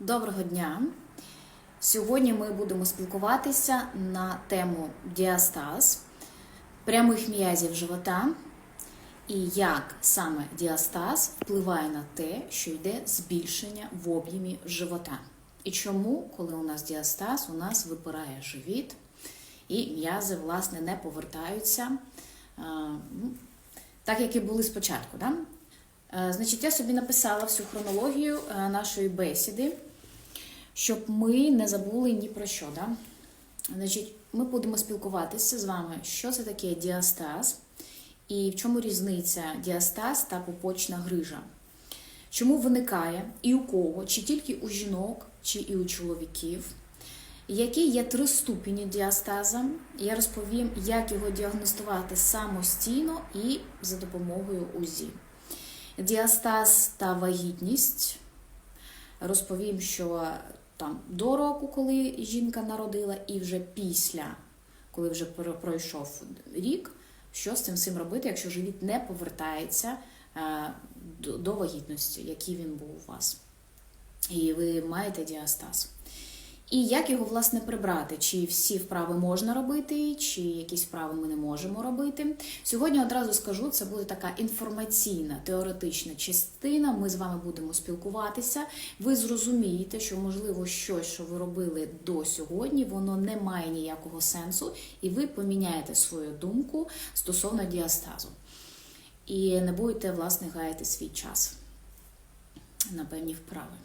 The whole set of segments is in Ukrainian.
Доброго дня! Сьогодні ми будемо спілкуватися на тему діастаз, прямих м'язів живота і як саме діастаз впливає на те, що йде збільшення в об'ємі живота. І чому, коли у нас діастаз, у нас випирає живіт і м'язи, власне, не повертаються ну, так, як і були спочатку. Да? Е, Значить, я собі написала всю хронологію е, нашої бесіди, щоб ми не забули ні про що. Да? Значить, ми будемо спілкуватися з вами, що це таке діастаз і в чому різниця діастаз та пупочна грижа. Чому виникає і у кого, чи тільки у жінок, чи і у чоловіків. Які є три ступені діастаза, я розповім, як його діагностувати самостійно і за допомогою УЗІ. Діастаз та вагітність. Розповім, що там до року, коли жінка народила, і вже після, коли вже пройшов рік, що з цим всім робити, якщо живіт не повертається е, до, до вагітності, який він був у вас. І ви маєте діастаз. І як його, власне, прибрати? Чи всі вправи можна робити, чи якісь вправи ми не можемо робити? Сьогодні одразу скажу, це буде така інформаційна, теоретична частина. Ми з вами будемо спілкуватися. Ви зрозумієте, що, можливо, щось, що ви робили до сьогодні, воно не має ніякого сенсу, і ви поміняєте свою думку стосовно діастазу. І не будете, власне, гаяти свій час на певні вправи.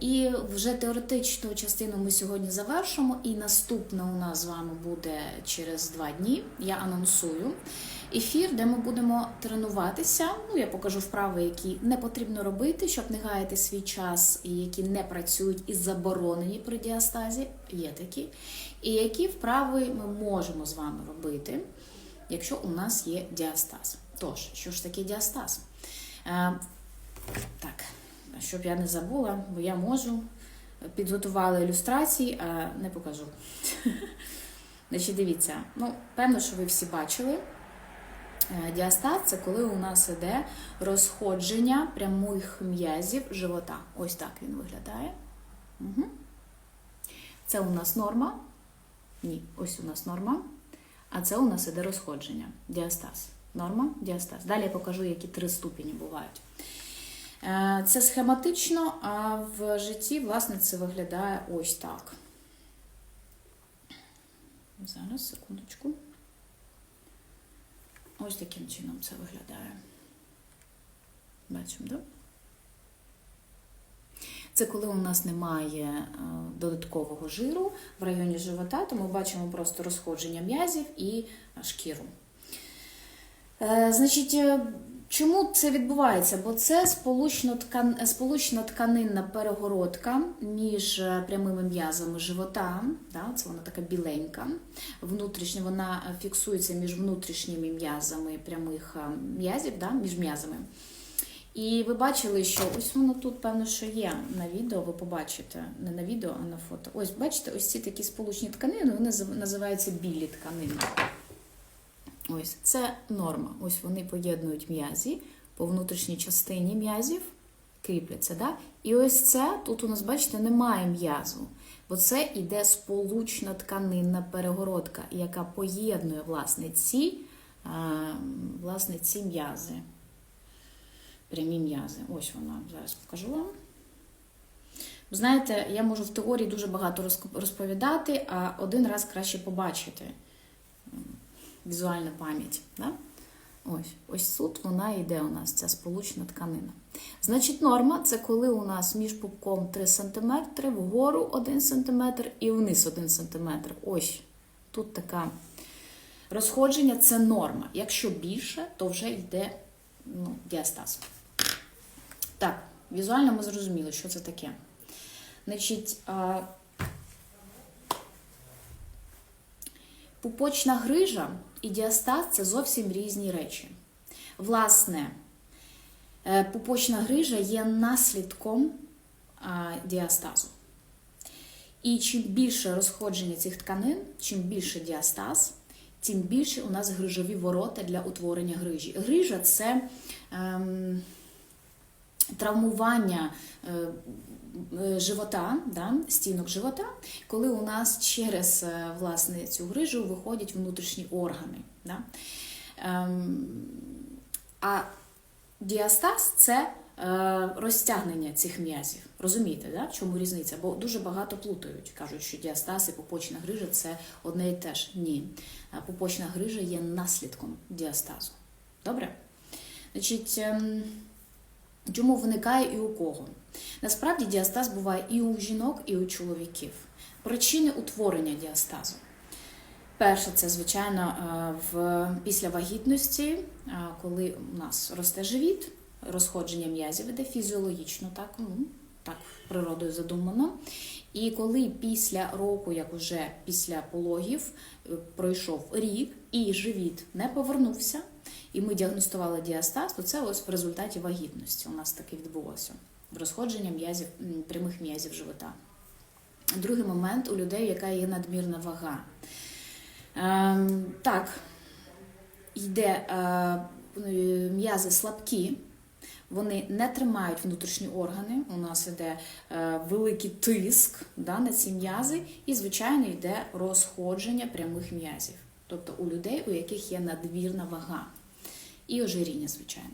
І вже теоретичну частину ми сьогодні завершимо, і наступна у нас з вами буде через два дні. Я анонсую ефір, де ми будемо тренуватися. Ну, я покажу вправи, які не потрібно робити, щоб не гаяти свій час, і які не працюють і заборонені при діастазі. Є такі. І які вправи ми можемо з вами робити, якщо у нас є діастаз. Тож, що ж таке діастаз? Так щоб я не забула, бо я можу. Підготувала ілюстрації, а не покажу. Значить, дивіться, ну, певно, що ви всі бачили. Діастаз це коли у нас іде розходження прямих м'язів живота. Ось так він виглядає. Угу. Це у нас норма. Ні, ось у нас норма. А це у нас іде розходження. Діастаз. Норма, діастаз. Далі я покажу, які три ступені бувають. Це схематично, а в житті, власне, це виглядає ось так. Зараз, секундочку. Ось таким чином це виглядає. Бачимо, так? Це коли у нас немає додаткового жиру в районі живота, то ми бачимо просто розходження м'язів і шкіру. Значить, Чому це відбувається? Бо це сполучно тканинна перегородка між е, прямими м'язами живота. Да, Це вона така біленька. Внутрішня вона фіксується між внутрішніми м'язами прямих е, м'язів, да, між м'язами. І ви бачили, що ось воно тут, певно, що є на відео, ви побачите, не на відео, а на фото. Ось, бачите, ось ці такі сполучні тканини, вони називаються білі тканини. Ось це норма. Ось вони поєднують м'язі по внутрішній частині м'язів, кріпляться. Да? І ось це тут у нас, бачите, немає м'язу, бо це іде сполучна тканинна перегородка, яка поєднує власне ці, власне, ці м'язи. Прямі м'язи. Ось вона, зараз покажу вам. Знаєте, я можу в теорії дуже багато розповідати, а один раз краще побачити візуальна пам'ять. Да? Ось ось тут вона йде у нас, ця сполучна тканина. Значить, норма це коли у нас між пупком 3 см, вгору 1 см і вниз 1 см. Ось тут така розходження це норма. Якщо більше, то вже йде ну, діастаз. Так, візуально ми зрозуміли, що це таке. Значить, Пупочна грижа і діастаз це зовсім різні речі. Власне, е, пупочна грижа є наслідком діастазу. І чим більше розходження цих тканин, чим більше діастаз, тим більше у нас грижові ворота для утворення грижі. Грижа це ем, травмування. Е, е, живота, да, стінок живота, коли у нас через е, власне цю грижу виходять внутрішні органи. Да. Ем, а діастаз це розтягнення цих м'язів. Розумієте, да? в чому різниця? Бо дуже багато плутають. Кажуть, що діастаз і пупочна грижа це одне і те ж. Ні. Пупочна грижа є наслідком діастазу. Добре? Значить, ем, чому виникає і у кого? Насправді діастаз буває і у жінок, і у чоловіків. Причини утворення діастазу. Перше, це, звичайно, е, в, після вагітності, е, коли у нас росте живіт, розходження м'язів іде фізіологічно, так, ну, так природою задумано. І коли після року, як уже після пологів, е, пройшов рік і живіт не повернувся, і ми діагностували діастаз, то це ось в результаті вагітності у нас таке відбулося. Розходження м'язів, прямих м'язів живота. Другий момент у людей, яка є надмірна вага. Ем, так, йде е, м'язи слабкі, вони не тримають внутрішні органи. У нас йде е, великий тиск да, на ці м'язи, і, звичайно, йде розходження прямих м'язів. Тобто у людей, у яких є надмірна вага. І ожиріння, звичайно.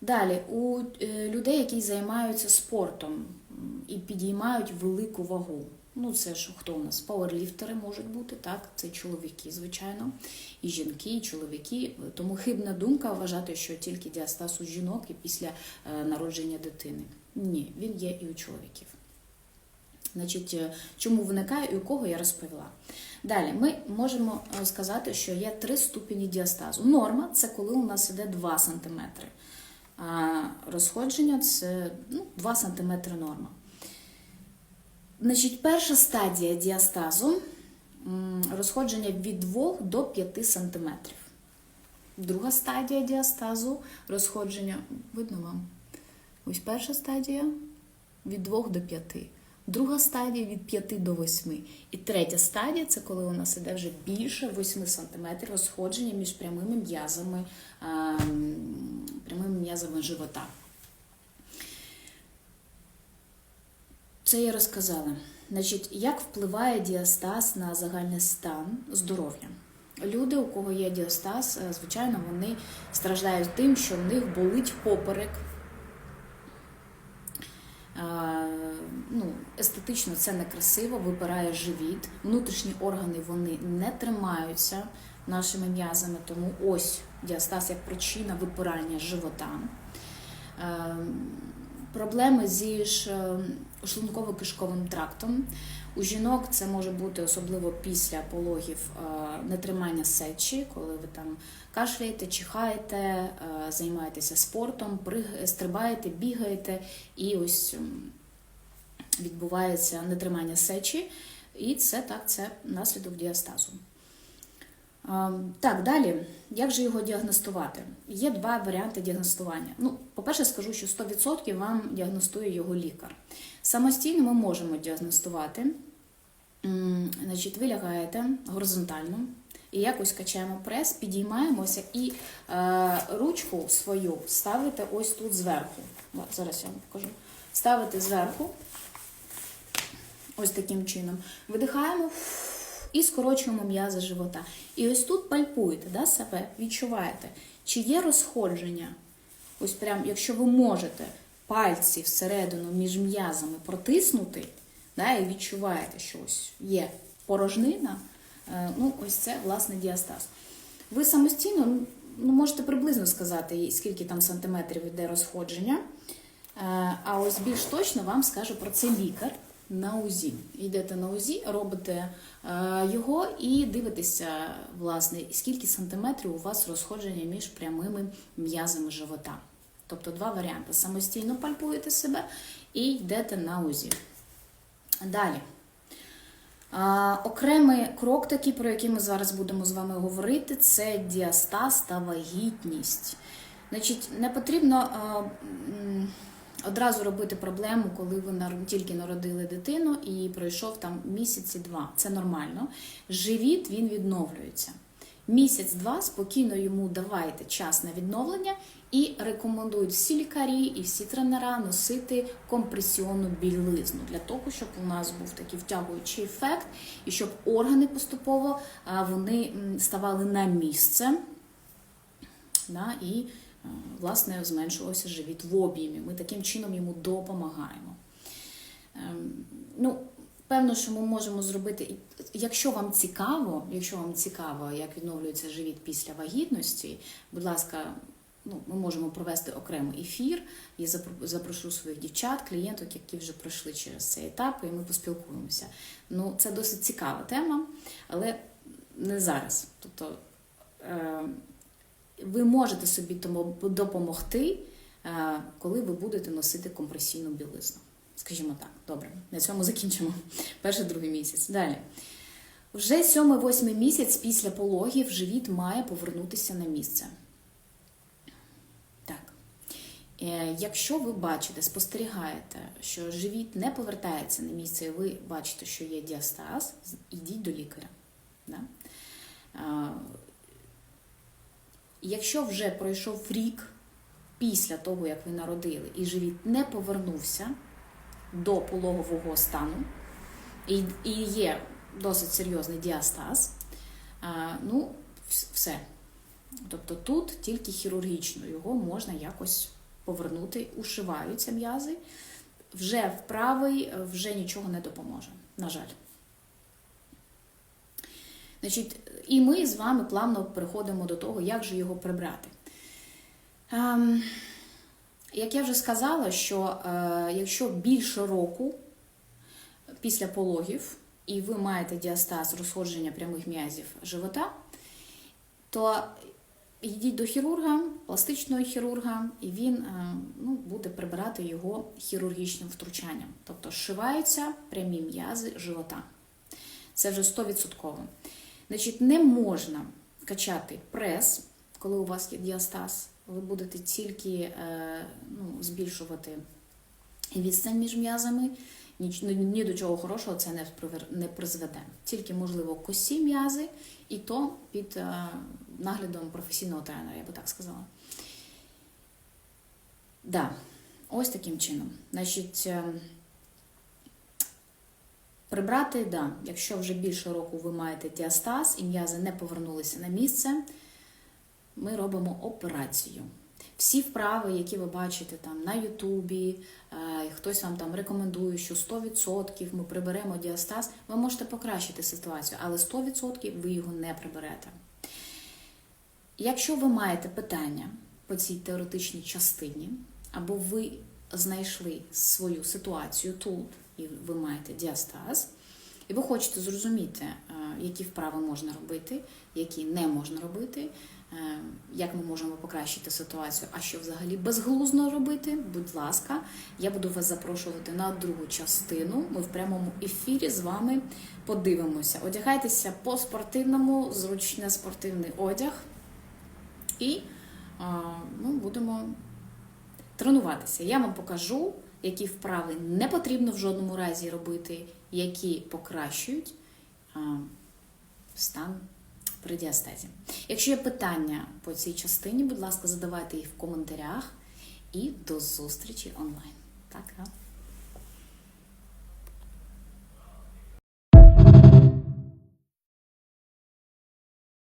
Далі, у е, людей, які займаються спортом і підіймають велику вагу. Ну, це ж хто у нас? Пауерліфтери можуть бути, так? Це чоловіки, звичайно, і жінки, і чоловіки. Тому хибна думка вважати, що тільки діастаз у жінок і після е, народження дитини. Ні, він є і у чоловіків. Значить, е, чому виникає і у кого я розповіла. Далі ми можемо е, сказати, що є три ступені діастазу. Норма це коли у нас іде 2 см. А розходження це ну, 2 см норма. Значить, перша стадія діастазу розходження від 2 до 5 см. Друга стадія діастазу розходження, видно вам? Ось перша стадія від 2 до 5. Друга стадія від 5 до 8. І третя стадія це коли у нас іде вже більше 8 см розходження між прямими м'язами, прямими м'язами живота. Це я розказала. Значить, як впливає діастаз на загальний стан здоров'я? Люди, у кого є діастаз, е, звичайно, вони страждають тим, що в них болить поперек. Е, Ну, естетично це некрасиво, випирає живіт. Внутрішні органи вони не тримаються нашими м'язами, тому ось діастаз як причина випирання живота. Е, Проблеми зі ш- шлунково-кишковим трактом. У жінок це може бути особливо після пологів е, нетримання сечі, коли ви там кашляєте, чихаєте, е, займаєтеся спортом, стрибаєте, бігаєте, і ось відбувається нетримання сечі, і це так, це наслідок діастазу. А, Так, далі, як же його діагностувати? Є два варіанти діагностування. Ну, по-перше, скажу, що 100% вам діагностує його лікар. Самостійно ми можемо діагностувати. Значить, ви лягаєте горизонтально і якось качаємо прес, підіймаємося і е, ручку свою ставите ось тут зверху. От, зараз я вам покажу. Ставите зверху, ось таким чином. Видихаємо і скорочуємо м'язи живота. І ось тут пальпуєте да, себе, відчуваєте, чи є розходження. Ось прям, якщо ви можете пальці всередину між м'язами протиснути, да, і відчуваєте, що ось є порожнина, е, ну ось це власне діастаз. Ви самостійно ну, можете приблизно сказати, скільки там сантиметрів йде розходження. Е, А ось більш точно вам скаже про це лікар на УЗІ. Йдете на УЗІ, робите е, його і дивитеся, власне, скільки сантиметрів у вас розходження між прямими м'язами живота. Тобто два варіанти. Самостійно пальпуєте себе і йдете на УЗІ. Далі. Окремий крок, такий, про який ми зараз будемо з вами говорити, це діастаз та вагітність. Значить, не потрібно м, одразу робити проблему, коли ви тільки народили дитину і пройшов там місяці два. Це нормально. Живіт він відновлюється. Місяць-два спокійно йому давайте час на відновлення і рекомендують всі лікарі і всі тренера носити компресіонну білизну для того, щоб у нас був такий втягуючий ефект, і щоб органи поступово вони ставали на місце. Да, і власне зменшувався живіт в об'ємі. Ми таким чином йому допомагаємо. Ем, Ну, певно, що ми можемо зробити. Якщо вам цікаво, якщо вам цікаво, як відновлюється живіт після вагітності, будь ласка, ну, ми можемо провести окремий ефір. Я запрошу своїх дівчат, клієнток, які вже пройшли через цей етап, і ми поспілкуємося. Ну, це досить цікава тема, але не зараз. Тобто, е, ви можете собі тому допомогти, е, коли ви будете носити компресійну білизну. Скажімо так, добре, на цьому закінчимо. Перший другий місяць. Далі. Вже сьомий-восьмий місяць після пологів живіт має повернутися на місце. Так. Е, Якщо ви бачите, спостерігаєте, що живіт не повертається на місце, і ви бачите, що є діастаз, ідіть до лікаря. Да? Якщо вже пройшов рік після того, як ви народили, і живіт не повернувся до пологового стану, і, і є досить серйозний діастаз, ну, все. Тобто тут тільки хірургічно його можна якось повернути, ушиваються м'язи, вже вправий, вже нічого не допоможе, на жаль. Значить, і ми з вами плавно переходимо до того, як же його прибрати. Ем, як я вже сказала, що е, якщо більше року після пологів і ви маєте діастаз розходження прямих м'язів живота, то йдіть до хірурга, пластичного хірурга, і він е, ну, буде прибирати його хірургічним втручанням. Тобто зшиваються прямі м'язи живота. Це вже 100%. Значить, не можна качати прес, коли у вас є діастаз. Ви будете тільки е, ну, збільшувати відстань між м'язами. Ні, ні- ні до чого хорошого це не, не призведе. Тільки, можливо, косі м'язи, і то під е, наглядом професійного тренера, я би так сказала. Да, ось таким чином. Значить, е, Прибрати, да, якщо вже більше року ви маєте діастаз і м'язи не повернулися на місце, ми робимо операцію. Всі вправи, які ви бачите там на Ютубі, е, хтось вам там рекомендує, що 100% ми приберемо діастаз, ви можете покращити ситуацію, але 100% ви його не приберете. Якщо ви маєте питання по цій теоретичній частині, або ви знайшли свою ситуацію тут, і ви маєте діастаз, і ви хочете зрозуміти, е, які вправи можна робити, які не можна робити, е, як ми можемо покращити ситуацію, а що взагалі безглузно робити, будь ласка, я буду вас запрошувати на другу частину. Ми в прямому ефірі з вами подивимося. Одягайтеся по спортивному, зручний спортивний одяг. І а, ну, будемо тренуватися. Я вам покажу, які вправи не потрібно в жодному разі робити, які покращують стан при діастазі. Якщо є питання по цій частині, будь ласка, задавайте їх в коментарях і до зустрічі онлайн. Так, а?